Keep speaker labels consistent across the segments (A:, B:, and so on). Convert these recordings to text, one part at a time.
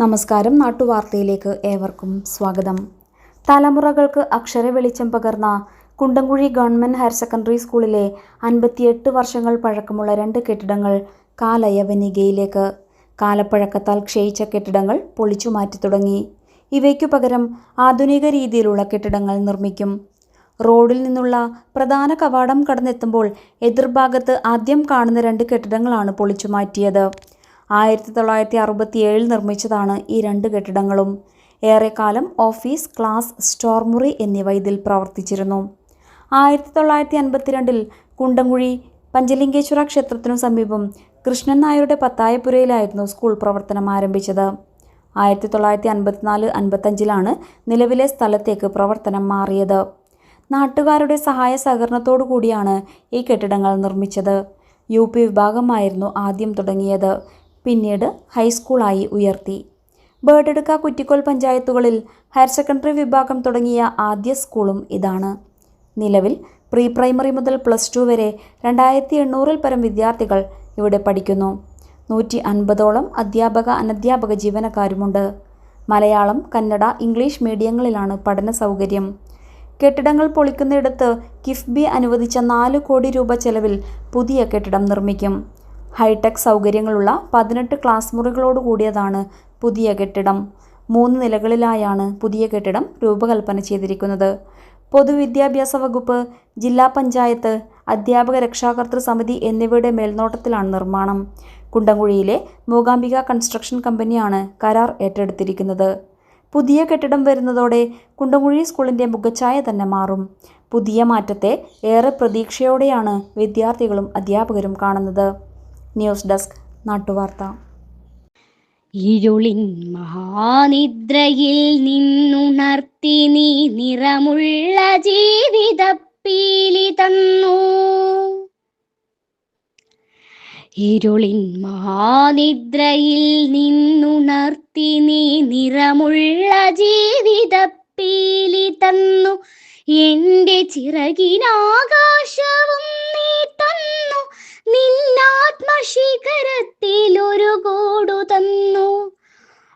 A: നമസ്കാരം നാട്ടുവാർത്തയിലേക്ക് ഏവർക്കും സ്വാഗതം. തലമുറകൾക്ക് അക്ഷര വെളിച്ചം പകർന്ന കുണ്ടംകുഴി ഗവൺമെന്റ് ഹയർ സെക്കൻഡറി സ്കൂളിലെ അൻപത്തിയെട്ട് വർഷങ്ങൾ പഴക്കമുള്ള രണ്ട് കെട്ടിടങ്ങൾ കാലയവനികയിലേക്ക്. കാലപ്പഴക്കത്താൽ ക്ഷയിച്ച കെട്ടിടങ്ങൾ പൊളിച്ചു മാറ്റി തുടങ്ങി. ഇവയ്ക്കു പകരം ആധുനിക രീതിയിലുള്ള കെട്ടിടങ്ങൾ നിർമ്മിക്കും. റോഡിൽ നിന്നുള്ള പ്രധാന കവാടം കടന്നെത്തുമ്പോൾ എതിർഭാഗത്ത് ആദ്യം കാണുന്ന രണ്ട് കെട്ടിടങ്ങളാണ് പൊളിച്ചു മാറ്റിയത്. ആയിരത്തി തൊള്ളായിരത്തി അറുപത്തിയേഴിൽ നിർമ്മിച്ചതാണ് ഈ രണ്ട് കെട്ടിടങ്ങളും. ഏറെക്കാലം ഓഫീസ് ക്ലാസ് സ്റ്റോർ മുറി എന്നിവ ഇതിൽ പ്രവർത്തിച്ചിരുന്നു. ആയിരത്തി തൊള്ളായിരത്തി അൻപത്തിരണ്ടിൽ കുണ്ടംകുഴി പഞ്ചലിംഗേശ്വര ക്ഷേത്രത്തിനു സമീപം കൃഷ്ണൻ നായരുടെ പത്തായപ്പുരയിലായിരുന്നു സ്കൂൾ പ്രവർത്തനം ആരംഭിച്ചത്. ആയിരത്തി തൊള്ളായിരത്തി അൻപത്തിനാല് അൻപത്തഞ്ചിലാണ് നിലവിലെ സ്ഥലത്തേക്ക് പ്രവർത്തനം മാറിയത്. നാട്ടുകാരുടെ സഹായ സഹകരണത്തോടു കൂടിയാണ് ഈ കെട്ടിടങ്ങൾ നിർമ്മിച്ചത്. യു പി വിഭാഗമായിരുന്നു ആദ്യം തുടങ്ങിയത്. പിന്നീട് ഹൈസ്കൂളായി ഉയർത്തി. ബേഡെടുക്ക കുറ്റിക്കോൽ പഞ്ചായത്തുകളിൽ ഹയർ സെക്കൻഡറി വിഭാഗം തുടങ്ങിയ ആദ്യ സ്കൂളും ഇതാണ്. നിലവിൽ പ്രീ പ്രൈമറി മുതൽ പ്ലസ് ടു വരെ രണ്ടായിരത്തി എണ്ണൂറിൽ പരം വിദ്യാർത്ഥികൾ ഇവിടെ പഠിക്കുന്നു. നൂറ്റി അൻപതോളം അധ്യാപക അനധ്യാപക ജീവനക്കാരുമുണ്ട്. മലയാളം കന്നഡ ഇംഗ്ലീഷ് മീഡിയങ്ങളിലാണ് പഠന സൗകര്യം. കെട്ടിടങ്ങൾ പൊളിക്കുന്നിടത്ത് കിഫ്ബി അനുവദിച്ച നാല് കോടി രൂപ ചെലവിൽ പുതിയ കെട്ടിടം നിർമ്മിക്കും. ഹൈടെക് സൗകര്യങ്ങളുള്ള പതിനെട്ട് ക്ലാസ് മുറികളോട് കൂടിയതാണ് പുതിയ കെട്ടിടം. മൂന്ന് നിലകളിലായാണ് പുതിയ കെട്ടിടം രൂപകൽപ്പന ചെയ്തിരിക്കുന്നത്. പൊതുവിദ്യാഭ്യാസ വകുപ്പ് ജില്ലാ പഞ്ചായത്ത് അധ്യാപക രക്ഷാകർതൃ സമിതി എന്നിവയുടെ മേൽനോട്ടത്തിലാണ് നിർമ്മാണം. കുണ്ടംകുഴിയിലെ മൂകാംബിക കൺസ്ട്രക്ഷൻ കമ്പനിയാണ് കരാർ ഏറ്റെടുത്തിരിക്കുന്നത്. പുതിയ കെട്ടിടം വരുന്നതോടെ കുണ്ടംകുഴി സ്കൂളിന്റെ മുഖച്ഛായ തന്നെ മാറും. പുതിയ മാറ്റത്തെ ഏറെ പ്രതീക്ഷയോടെയാണ് വിദ്യാർത്ഥികളും അധ്യാപകരും കാണുന്നത്. News desk നാട്ടുവാർത്ത.
B: ഇരുളിൻ മഹാനിദ്രയിൽ നിന്നുണർത്തി നീ നിറമുള്ള ജീവിതപ്പീലി തന്നു. ഇരുളിൻ മഹാനിദ്രയിൽ നിന്നുണർത്തി നീ നിറമുള്ള ജീവിതപ്പീലി തന്നു. എന്റെ ചിറകിനാകാശവും നീ ഒരു കൂടു തന്നു.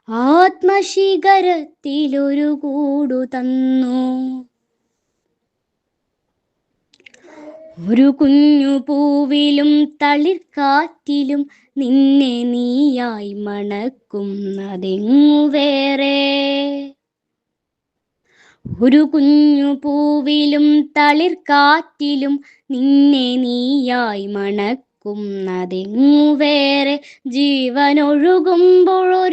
B: ആത്മശിഖരത്തിൽ ഒരു കൂടു തന്നു. ഒരു കുഞ്ഞു പൂവിലും തളിർക്കാറ്റിലും നിന്നെ നീയായി മണക്കുന്നതെങ്ങു വേറെ. ഒരു കുഞ്ഞു പൂവിലും തളിർക്കാറ്റിലും നിന്നെ നീയായി മണക്കുന്നതെങ്ങു വേറെ ജീവനൊഴുകുമ്പോൾ ഒരു